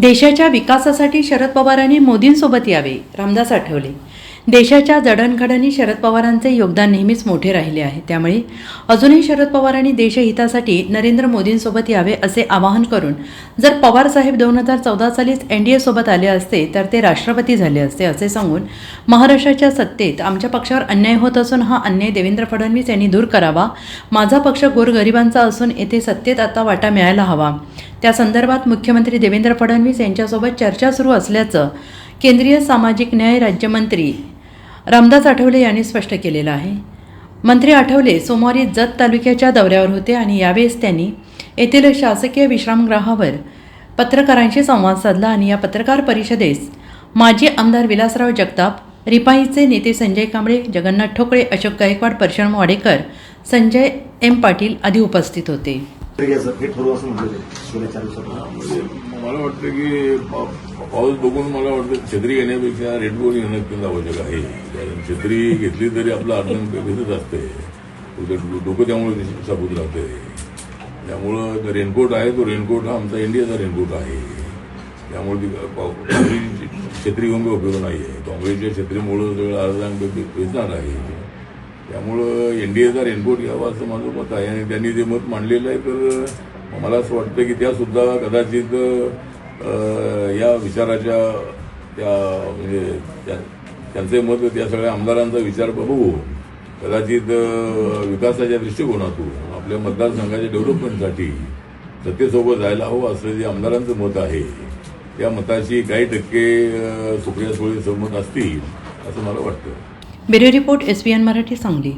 देशाच्या विकासासाठी शरद पवारांनी मोदींसोबत यावे रामदास आठवले. देशाच्या जडणघडणी शरद पवारांचे योगदान नेहमीच मोठे राहिले आहे. त्यामुळे अजूनही शरद पवारांनी देशहितासाठी नरेंद्र मोदींसोबत यावे असे आवाहन करून जर पवार साहेब दोन हजार चौदा सालीच एन डी एसोबत आले असते तर ते राष्ट्रपती झाले असते असे सांगून महाराष्ट्राच्या सत्तेत आमच्या पक्षावर अन्याय होत असून हा अन्याय देवेंद्र फडणवीस यांनी दूर करावा. माझा पक्ष गोरगरिबांचा असून येथे सत्तेत आता वाटा मिळायला हवा. त्या संदर्भात मुख्यमंत्री देवेंद्र फडणवीस यांच्यासोबत चर्चा सुरू असल्याचं केंद्रीय सामाजिक न्याय राज्यमंत्री रामदास आठवले यांनी स्पष्ट केलेलं आहे. मंत्री आठवले सोमवारी जत तालुक्याच्या दौऱ्यावर होते आणि यावेळेस त्यांनी येथील शासकीय विश्रामगृहावर पत्रकारांशी संवाद साधला आणि या पत्रकार परिषदेस माजी आमदार विलासराव जगताप रिपाईचे नेते संजय कांबळे जगन्नाथ ठोकळे अशोक गायकवाड परशुराम वाडेकर संजय एम पाटील आदी उपस्थित होते. मला वाटतं की पा- पाऊस बघून मला वाटतं छत्री घेण्यापेक्षा रेनकोट घेणं अत्यंत आवश्यक आहे. कारण छत्री घेतली तरी आपलं अर्धन भिजत असते डोकं त्यामुळे साबूत राहते त्यामुळं रेनकोट आहे तो रेनकोट हा आमचा इंडियाचा रेनकोट आहे. त्यामुळे ती छत्री घेऊन काही उपयोग नाही आहे काँग्रेसच्या छत्रीमुळं सगळं अर्धांग पेचणार आहे. त्यामुळं एनडीएचा रेनकोट घ्यावा असं माझं मत आहे. आणि त्यांनी जे मत मांडलेलं आहे तर मला असं वाटतं की त्या सुद्धा कदाचित या विचाराच्या त्या म्हणजे त्या- त्यांचे मत त्या सगळ्या आमदारांचा विचार बघू. कदाचित विकासाच्या दृष्टिकोनातून आपल्या मतदारसंघाच्या डेव्हलपमेंटसाठी सत्तेसोबत जायला हवं असं जे आमदारांचं मत आहे. त्या मताशी काही टक्के सुप्रिया सुळे सहमत असतील असं मला वाटतं. Bureau report S N Marathi Sangli.